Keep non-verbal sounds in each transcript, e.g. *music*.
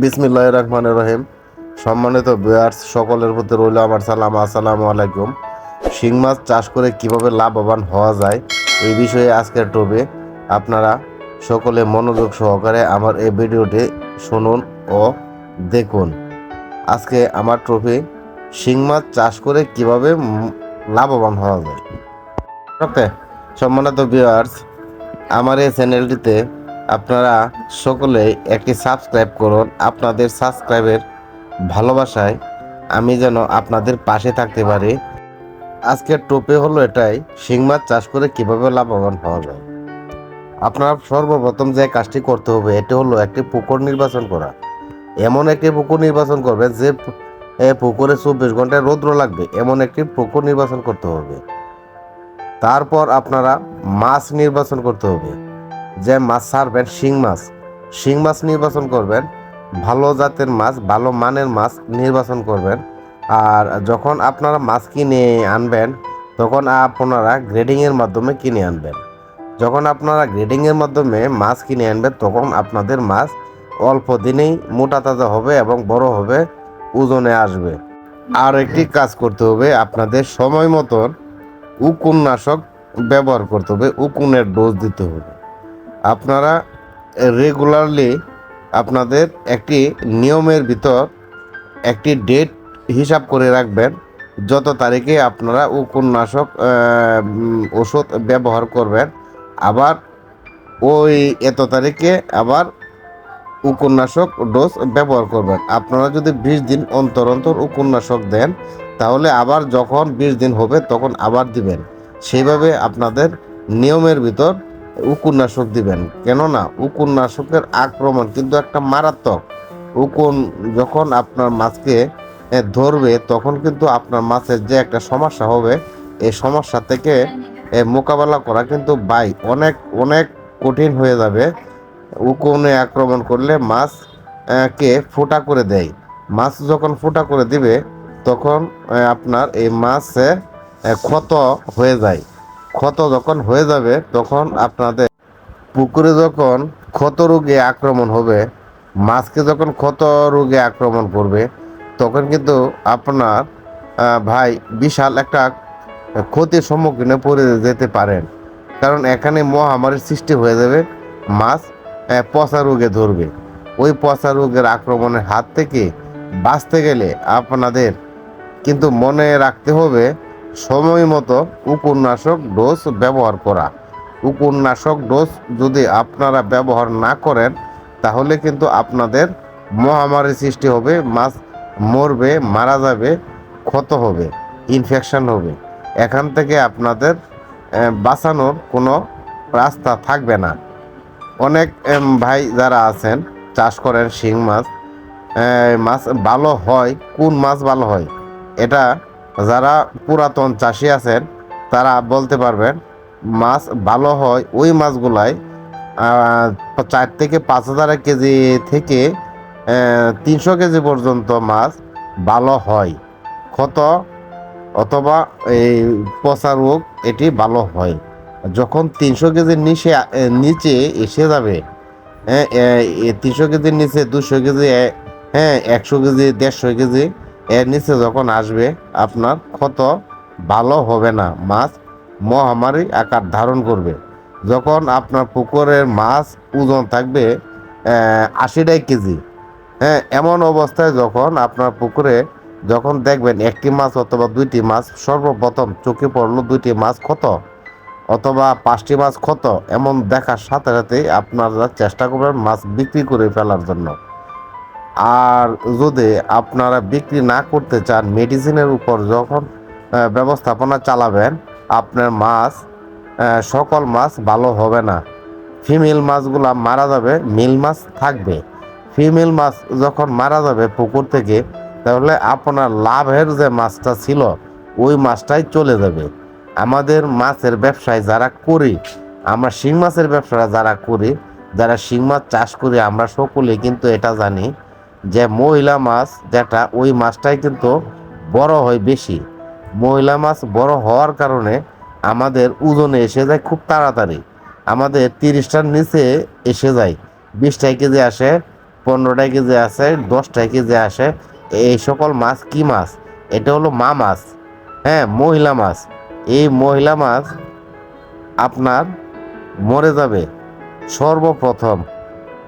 বিসমিল্লাহ রহমান রহিম। সম্মানিত বিয়ার্স সকলের প্রতি রইল আমার সালাম। আসসালামু আলাইকুম। শিং মাছ চাষ করে কীভাবে লাভবান হওয়া যায় এই বিষয়ে আজকের টবে আপনারা সকলে মনোযোগ সহকারে আমার এই ভিডিওটি শুনুন ও দেখুন। আজকে আমার ট্রফি শিং মাছ চাষ করে কীভাবে লাভবান হওয়া যায়। ওকে, সম্মানিত ভিউয়ার্স, আমার এই চ্যানেলটিতে আপনারা সকলে একটি সাবস্ক্রাইব করুন। আপনাদের সাবস্ক্রাইবের ভালোবাসায় আমি যেন আপনাদের পাশে থাকতে পারি। আজকের টোপে হলো এটাই, শিং মাছ চাষ করে কীভাবে লাভবান হওয়া যায়। আপনার সর্বপ্রথম যে কাজটি করতে হবে, এটি হলো একটি পুকুর নির্বাচন করা। এমন একটি পুকুর নির্বাচন করবেন যে পুকুরে চব্বিশ ঘন্টায় রৌদ্র লাগবে, এমন একটি পুকুর নির্বাচন করতে হবে। তারপর আপনারা মাছ নির্বাচন করতে হবে। যে মাছ ছাড়বেন, শিং মাছ। শিং মাছ নির্বাচন করবেন, ভালো জাতের মাছ, ভালো মানের মাছ নির্বাচন করবেন। আর যখন আপনারা মাছ কিনে আনবেন, তখন আপনারা গ্রেডিংয়ের মাধ্যমে কিনে আনবেন। যখন আপনারা গ্রেডিংয়ের মাধ্যমে মাছ কিনে আনবেন, তখন আপনাদের মাছ অল্প দিনেই মোটা তাজা হবে এবং বড় হবে, ওজনে আসবে। আর একটি কাজ করতে হবে, আপনাদের সময় মতন উকুননাশক ব্যবহার করতে হবে, উকুনের ডোজ দিতে হবে। আপনারা রেগুলারলি আপনাদের একটি নিয়মের ভিতর একটি ডেট হিসাব করে রাখবেন, যত তারিখে আপনারা উপন্যাসক ওষুধ ব্যবহার করবেন, আবার ওই এত তারিখে আবার উপন্যাসক ডোজ ব্যবহার করবেন। আপনারা যদি বিশ দিন অন্তর অন্তর উপন্যাসক দেন, তাহলে আবার যখন বিশ দিন হবে তখন আবার দিবেন। সেইভাবে আপনাদের নিয়মের ভিতর উকুন্নাশক দিবেন। কেননা উকুন্নাশকের আক্রমণ কিন্তু একটা মারাত্মক। উকুন যখন আপনার মাছকে ধরবে, তখন কিন্তু আপনার মাছের যে একটা সমস্যা হবে এই সমস্যা থেকে মোকাবেলা করা কিন্তু বাই অনেক অনেক কঠিন হয়ে যাবে। উকুনে আক্রমণ করলে মাছ কে ফোটা করে দেয়। মাছ যখন ফোটা করে দিবে, তখন আপনার এই মাছে ক্ষত হয়ে যায়। ক্ষত যখন হয়ে যাবে, তখন আপনাদের পুকুরে যখন ক্ষত রোগে আক্রমণ হবে, মাছকে যখন ক্ষত রোগে আক্রমণ করবে, তখন কিন্তু আপনার ভাই বিশাল একটা ক্ষতির সম্মুখীনে পড়ে যেতে পারেন। কারণ এখানে মহামারীর সৃষ্টি হয়ে যাবে, মাছ পচা রোগে ধরবে। ওই পচা রোগের আক্রমণের হাত থেকে বাঁচতে গেলে আপনাদের কিন্তু মনে রাখতে হবে সময় মতো উপন্যাসক ডোজ ব্যবহার করা। উপন্যাসক ডোজ যদি আপনারা ব্যবহার না করেন, তাহলে কিন্তু আপনাদের মহামারী সৃষ্টি হবে, মাছ মরবে, মারা যাবে, ক্ষত হবে ইনফেকশন হবে। এখান থেকে আপনাদের বাঁচানোর কোনো রাস্তা থাকবে না। অনেক ভাই যারা আছেন, চাষ করেন শিং মাছ মাছ ভালো হয়, কোন মাছ ভালো হয়, এটা যারা পুরাতন চাষি আছেন, তারা বলতে পারবেন, মাছ ভালো হয় ওই মাছগুলাই চার থেকে পাঁচ হাজার কেজি থেকে তিনশো কেজি পর্যন্ত মাছ ভালো হয়। ক্ষত অথবা এই পচা রোগ, এটি ভালো হয়। যখন তিনশো কেজির নিচে নিচে এসে যাবে হ্যাঁ তিনশো কেজির নিচে দুশো কেজি হ্যাঁ একশো কেজি, দেড়শো কেজি এর নিচে যখন আসবে, আপনার ক্ষত ভালো হবে না। মাছ মহামারী আকার ধারণ করবে। যখন আপনার পুকুরের মাছ ওজন থাকবে আশিটাই কেজি। হ্যাঁ এমন অবস্থায় যখন আপনার পুকুরে যখন দেখবেন একটি মাছ অথবা দুইটি মাছ, সর্বপ্রথম চোখে পড়ল দুইটি মাছ ক্ষত অথবা পাঁচটি মাছ ক্ষত, এমন দেখার সাথে সাথে আপনারা চেষ্টা করবেন মাছ বিক্রি করে ফেলার জন্য। আর যদি আপনারা বিক্রি না করতে চান, মেডিসিনের উপর যখন ব্যবস্থাপনা চালাবেন, আপনার মাছ সকল মাছ ভালো হবে না। ফিমেল মাছগুলা মারা যাবে, মিল মাছ থাকবে। ফিমেল মাছ যখন মারা যাবে পুকুর থেকে, তাহলে আপনার লাভের যে মাছটা ছিল, ওই মাছটাই চলে যাবে। আমাদের মাছের ব্যবসায় যারা করি, আমরা শিং মাছের ব্যবসা যারা করি, যারা শিং মাছ চাষ করি, আমরা সকলে কিন্তু এটা জানি যে মহিলা মাছ যেটা, ওই মাছটাই কিন্তু বড় হয় বেশি। মহিলা মাছ বড় হওয়ার কারণে আমাদের ওজনে এসে যায় খুব তাড়াতাড়ি। আমাদের তিরিশটার নিচে এসে যায়। বিশটাই কেজি আসে পনেরোটা কেজি আসে দশটা কেজি আসে। এই সকল মাছ কি মাছ? এটা হলো মা মাছ। হ্যাঁ মহিলা মাছ। এই মহিলা মাছ আপনার মরে যাবে। সর্বপ্রথম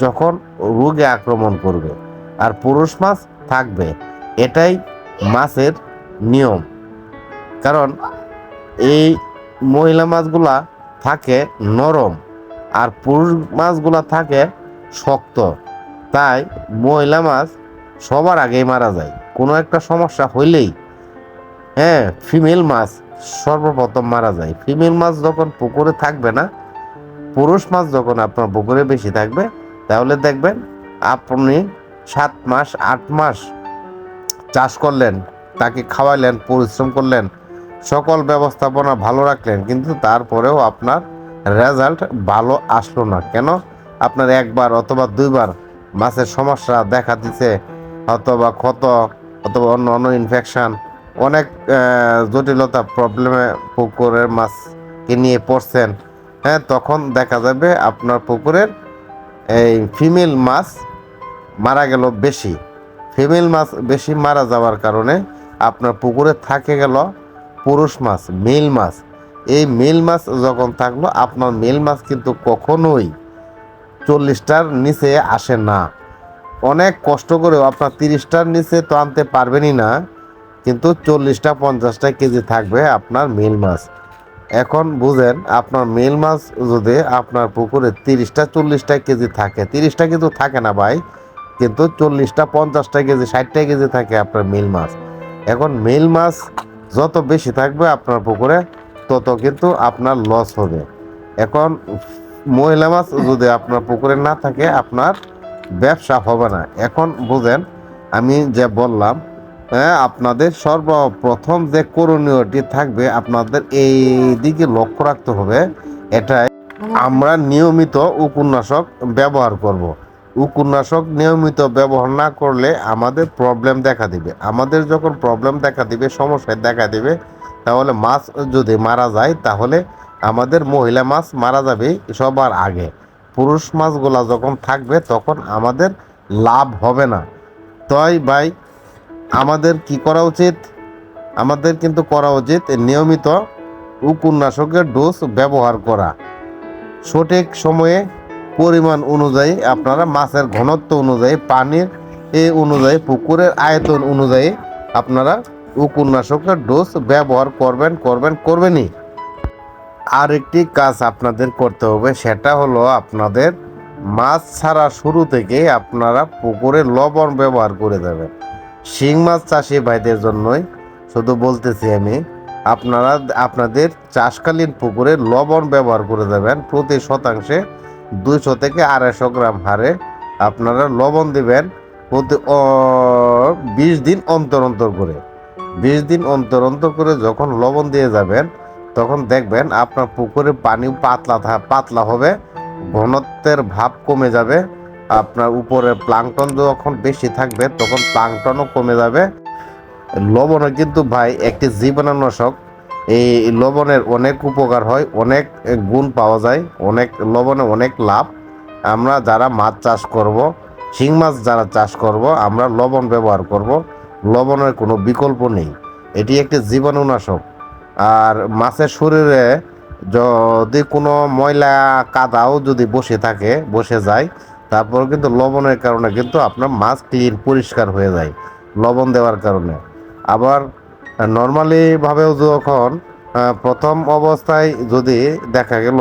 যখন রোগে আক্রমণ করবে। আর পুরুষ মাছ থাকবে। এটাই মাছের নিয়ম। কারণ এই মহিলা মাছগুলা থাকে নরম আর পুরুষ মাছগুলা থাকে শক্ত। তাই মহিলা মাছ সবার আগেই মারা যায়। কোনো একটা সমস্যা হইলেই হ্যাঁ ফিমেল মাছ সর্বপ্রথম মারা যায়। ফিমেল মাছ যখন পুকুরে থাকবে না, পুরুষ মাছ যখন আপনার পুকুরে বেশি থাকবে, তাহলে দেখবেন আপনি সাত মাস, আট মাস চাষ করলেন, তাকে খাওয়াইলেন পরিশ্রম করলেন, সকল ব্যবস্থাপনা ভালো রাখলেন, কিন্তু তারপরেও আপনার রেজাল্ট ভালো আসলো না। কেন? আপনার একবার অথবা দুইবার মাছের সমস্যা দেখা দিছে, অথবা ক্ষত, অথবা অন্য অন্য ইনফেকশান অনেক জটিলতা প্রবলেমে পুকুরের মাছকে নিয়ে পড়ছেন হ্যাঁ তখন দেখা যাবে আপনার পুকুরের এই ফিমেল মাছ মারা গেল বেশি। ফিমেল মাছ বেশি মারা যাওয়ার কারণে আপনার পুকুরে থাকে গেল পুরুষ মাছ, মেল মাছ। এই মেল মাছ যখন থাকল, আপনার মেল মাছ কিন্তু কখনোই চল্লিশটার নিচে আসে না। অনেক কষ্ট করেও আপনার তিরিশটার নিচে তো আনতে পারবেনই না, কিন্তু চল্লিশটা, পঞ্চাশটা কেজি থাকবে আপনার মেল মাছ। এখন বুঝেন, আপনার মেল মাছ যদি আপনার পুকুরে তিরিশটা, চল্লিশটা কেজি থাকে, তিরিশটা কিন্তু থাকে না ভাই কিন্তু চল্লিশটা, পঞ্চাশটা কেজি, ষাটটা কেজি থাকে আপনার মিল মাছ। এখন মিল মাছ যত বেশি থাকবে আপনার পুকুরে, তত কিন্তু আপনার লস হবে। এখন মহিলা মাছ যদি আপনার পুকুরে না থাকে, আপনার ব্যবসা হবে না। এখন বুঝেন, আমি যে বললাম হ্যাঁ আপনাদের সর্বপ্রথম যে করণীয়টি থাকবে, আপনাদের এই দিকে লক্ষ্য রাখতে হবে, এটাই আমরা নিয়মিত উপন্যাসক ব্যবহার করব। উপন্যাসক নিয়মিত ব্যবহার না করলে আমাদের প্রবলেম দেখা দিবে। আমাদের যখন প্রবলেম দেখা দিবে সমস্যায় দেখা দিবে, তাহলে মাছ যদি মারা যায়, তাহলে আমাদের মহিলা মাছ মারা যাবে সবার আগে। পুরুষ মাছগুলা যখন থাকবে, তখন আমাদের লাভ হবে না। তাই ভাই, আমাদের কি করা উচিত? আমাদের কিন্তু করা উচিত নিয়মিত উপন্যাসকের ডোজ ব্যবহার করা। সঠিক সময়ে পরিমাণ অনুযায়ী, আপনারা মাছের ঘনত্ব অনুযায়ী, পানির এ অনুযায়ী, পুকুরের আয়তন অনুযায়ী আপনারা উপন্যাসকের ডোজ ব্যবহার করবেন করবেন, করবেনই। আর একটি কাজ আপনাদের করতে হবে, সেটা হলো আপনাদের মাছ ছাড়া শুরু থেকে আপনারা পুকুরে লবণ ব্যবহার করে দেবেন। শিং মাছ চাষি ভাইদের জন্যই, শুধু বলতেছি আমি, আপনারা, আপনাদের চাষকালীন পুকুরে লবণ ব্যবহার করে দেবেন, প্রতি শতাংশে দুইশো থেকে আড়াইশো গ্রাম হারে আপনারা লবণ দেবেন প্রতি বিশ দিন অন্তর অন্তর করে। বিশ দিন অন্তর অন্তর করে যখন লবণ দিয়ে যাবেন, তখন দেখবেন আপনার পুকুরে পানি পাতলা পাতলা হবে, ঘনত্বের ভাব কমে যাবে, আপনার উপরে প্লাংটন যখন বেশি থাকবে, তখন প্লাংটনও কমে যাবে। লবণও কিন্তু ভাই একটি জীবাণুনাশক এই লবণের অনেক উপকার হয়, অনেক গুণ পাওয়া যায়, অনেক লবণে অনেক লাভ। আমরা যারা মাছ চাষ করব, শিং মাছ যারা চাষ করব, আমরা লবণ ব্যবহার করব। লবণের কোনো বিকল্প নেই। এটি একটি জীবাণুনাশক। আর মাছের শরীরে যদি কোনো ময়লা, কাদাও যদি বসে থাকে, বসে যায়, তারপর কিন্তু লবণের কারণে কিন্তু আপনার মাছ ক্লিন পরিষ্কার হয়ে যায়, লবণ দেওয়ার কারণে। আবার নর্মালি ভাবেও যখন প্রথম অবস্থায় যদি দেখা গেল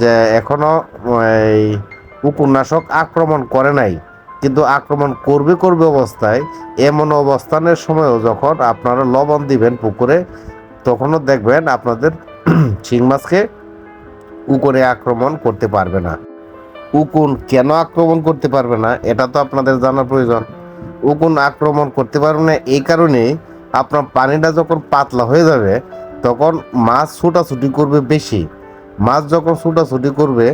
যে এখনও, এই উপন্যাসক আক্রমণ করে নাই, কিন্তু আক্রমণ করবে করবে অবস্থায়, এমন অবস্থানের সময়ও যখন আপনারা লবণ দিবেন পুকুরে, তখনও দেখবেন আপনাদের *clears throat* শিং মাছকে উকুনে আক্রমণ করতে পারবে না। উকুন কেন আক্রমণ করতে পারবে না, এটা তো আপনাদের জানার প্রয়োজন। উকুন আক্রমণ করতে পারবে না, এই কারণেই আপনার পানিটা যখন পাতলা হয়ে যাবে, তখন মাছ ছুটাছুটি করবে বেশি। মাছ যখন ছুটাছুটি করবে,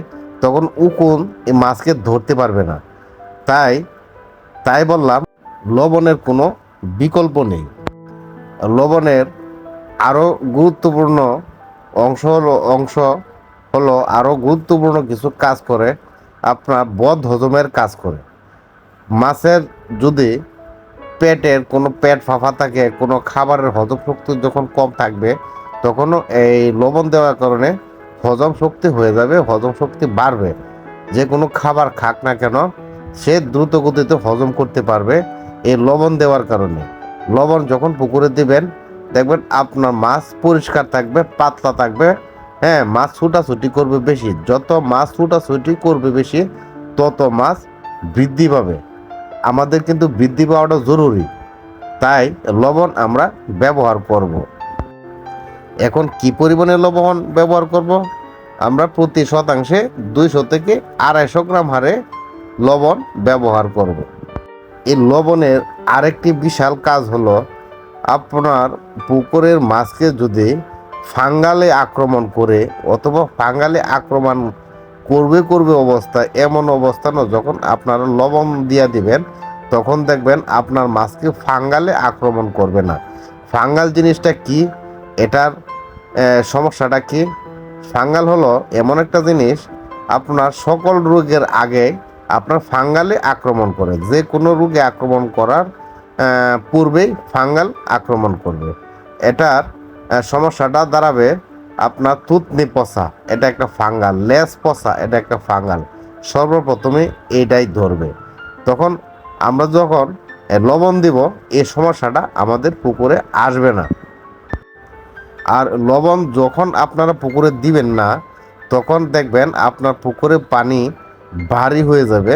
তখন উকুন এই মাছকে ধরতে পারবে না। তাই তাই বললাম, লবণের কোনো বিকল্প নেই। লবণের আরও গুরুত্বপূর্ণ অংশ হলো অংশ হলো আরও গুরুত্বপূর্ণ কিছু কাজ করে, আপনার বদ হজমের কাজ করে। মাছের যদি পেটের কোনো পেট ফাঁপা থাকে, কোনো খাবারের হজম শক্তি যখন কম থাকবে, তখনও এই লবণ দেওয়ার কারণে হজম শক্তি হয়ে যাবে, হজম শক্তি বাড়বে। যে কোনো খাবার খাক না কেন, সে দ্রুত গতিতে হজম করতে পারবে এই লবণ দেওয়ার কারণে। লবণ যখন পুকুরে দিবেন, দেখবেন আপনার মাছ পরিষ্কার থাকবে, পাতলা থাকবে হ্যাঁ মাছ ছুটাছুটি করবে বেশি। যত মাছ ছুটাছুটি করবে বেশি, তত মাছ বৃদ্ধি পাবে। আমাদের কিন্তু বৃদ্ধি পাওয়াটা জরুরি। তাই লবণ আমরা ব্যবহার করব। এখন কি পরিমাণে লবণ ব্যবহার করব? আমরা প্রতি শতাংশে দুইশো থেকে আড়াইশো গ্রাম হারে লবণ ব্যবহার করব। এই লবণের আরেকটি বিশাল কাজ হলো, আপনার পুকুরের মাছকে যদি ফাঙ্গালে আক্রমণ করে অথবা ফাঙ্গালে আক্রমণ করবে করবে অবস্থা, এমন অবস্থানও যখন আপনারা লবণ দিয়ে দিবেন, তখন দেখবেন আপনার মাছকে ফাঙ্গালে আক্রমণ করবে না। ফাঙ্গাল জিনিসটা কি? এটার সমস্যাটা কি? ফাঙ্গাল হলো এমন একটা জিনিস, আপনার সকল রোগের আগে আপনার ফাঙ্গালে আক্রমণ করে। যে কোনো রোগে আক্রমণ করার পূর্বেই ফাঙ্গাল আক্রমণ করবে। এটার সমস্যাটা দাঁড়াবে আপনার থুতনি পচা, এটা একটা ফাঙ্গাল, লেস পচা, এটা একটা ফাঙ্গাল। সর্বপ্রথমে এটাই ধরবে। তখন আমরা যখন লবণ দিব এই সমস্যাটা আমাদের পুকুরে আসবে না। আর লবণ যখন আপনারা পুকুরে দিবেন না, তখন দেখবেন আপনার পুকুরে পানি ভারী হয়ে যাবে।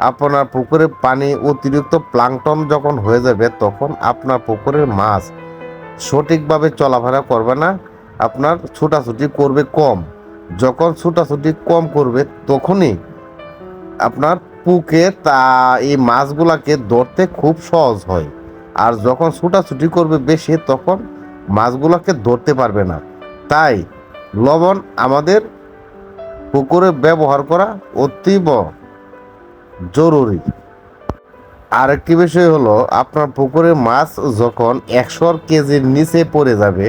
আপনার পুকুরে পানি অতিরিক্ত প্লাংটন যখন হয়ে যাবে, তখন আপনার পুকুরের মাছ সঠিকভাবে চলাফেরা করবে না। আপনার ছুটাছুটি করবে কম। যখন ছুটাছুটি কম করবে, তখনই আপনার পুকে তা, এই মাছগুলাকে ধরতে খুব সহজ হয়। আর যখন ছুটাছুটি করবে বেশি, তখন মাছগুলোকে ধরতে পারবে না। তাই লবণ আমাদের পুকুরে ব্যবহার করা অতীব জরুরি। আরেকটি বিষয় হলো, আপনার পুকুরে মাছ যখন একশো কেজির নিচে পড়ে যাবে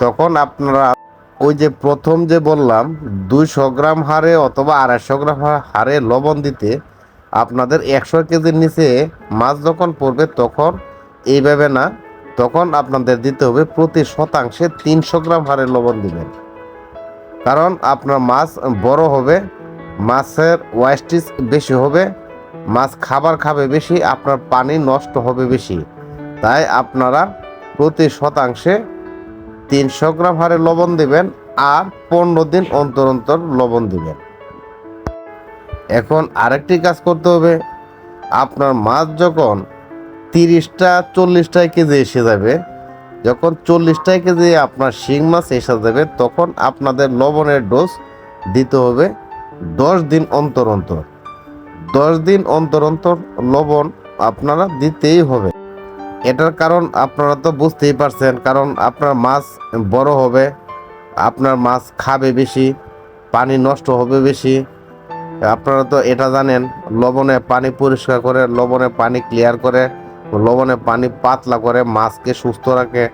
তখন আপনারা ওই যে প্রথম যে বললাম, দুইশো গ্রাম হারে অথবা আড়াইশো গ্রাম হারে লবণ দিতে আপনাদের একশো কেজির নিচে মাছ যখন পড়বে তখন এইভাবে না, তখন আপনাদের দিতে হবে প্রতি শতাংশে তিনশো গ্রাম হারে লবণ দিবেন। কারণ আপনার মাছ বড় হবে, মাছের ওয়েস্টেজ বেশি হবে, মাছ খাবার খাবে বেশি, আপনার পানি নষ্ট হবে বেশি। তাই আপনারা প্রতি শতাংশে তিনশো গ্রাম হারে লবণ দিবেন আর পনেরো দিন অন্তর অন্তর লবণ দিবেন। এখন আরেকটি কাজ করতে হবে। আপনার মাছ যখন তিরিশটা চল্লিশটায় কেজি এসে যাবে, যখন চল্লিশটায় কেজি আপনার শিং মাছ এসে যাবে, তখন আপনাদের লবণের ডোজ দিতে হবে দশ দিন অন্তর অন্তর। দশ দিন অন্তর অন্তর লবণ আপনারা দিতেই হবে। এটার কারণ আপনারা তো বুঝতেই পারছেন, কারণ আপনার মাছ বড় হবে, আপনার মাছ খাবে বেশি, পানি নষ্ট হবে বেশি। আপনারা তো এটা জানেন, লবণে পানি পরিষ্কার করে, লবণে পানি ক্লিয়ার করে, লবণে পানি পাতলা করে মাছকে সুস্থ রাখে,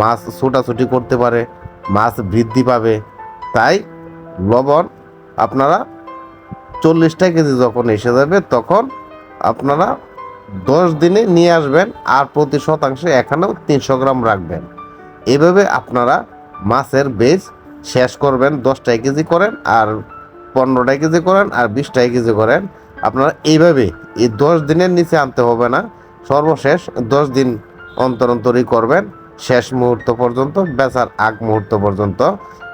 মাছ ছোটাছুটি করতে পারে, মাছ বৃদ্ধি পাবে। তাই লবণ আপনারা চল্লিশটা কেজি যখন এসে যাবে, তখন আপনারা দশ দিনে নিয়ে আসবেন আর প্রতি শতাংশে এখানেও তিনশো গ্রাম রাখবেন। এইভাবে আপনারা মাছের বেজ শেষ করবেন দশটাই কেজি করেন আর পনেরোটাই কেজি করেন আর বিশটাই কেজি করেন। আপনারা এইভাবে এই দশ দিনের নিচে আনতে হবে না, সর্বশেষ দশ দিন অন্তর অন্তরই করবেন, শেষ মুহূর্ত পর্যন্ত, বেচার আগ মুহূর্ত পর্যন্ত।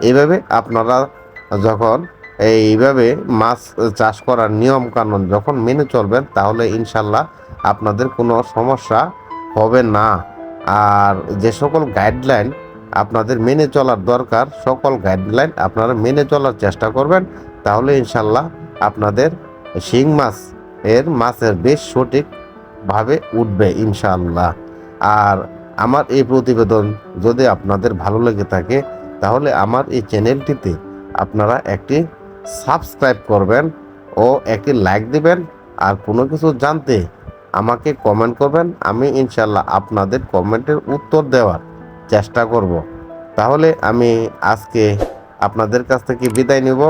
এইভাবে আপনারা যখন এইভাবে মাছ চাষ করার নিয়ম কানুন যখন মেনে চলবেন, তাহলে ইনশাল্লাহ আপনাদের কোনো সমস্যা হবে না। আর যে সকল গাইডলাইন আপনাদের মেনে চলার দরকার, সকল গাইডলাইন আপনারা মেনে চলার চেষ্টা করবেন, তাহলে ইনশাল্লাহ আপনাদের শিং মাছ এর মাছের বেশ সঠিকভাবে উঠবে ইনশাল্লাহ। আর আমার এই প্রতিবেদন যদি আপনাদের ভালো লেগে থাকে, তাহলে আমার এই চ্যানেলটিতে আপনারা একটি সাবস্ক্রাইব করবেন ও একটি লাইক দিবেন। আর কোনো কিছু জানতে আমাকে কমেন্ট করবেন, আমি ইনশাল্লাহ আপনাদের কমেন্টের উত্তর দেওয়ার চেষ্টা করব। তাহলে আমি আজকে আপনাদের কাছ থেকে বিদায় নিব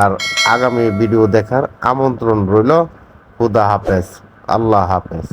আর আগামী ভিডিও দেখার আমন্ত্রণ রইল। খুদা হাফেজ, আল্লাহ হাফেজ।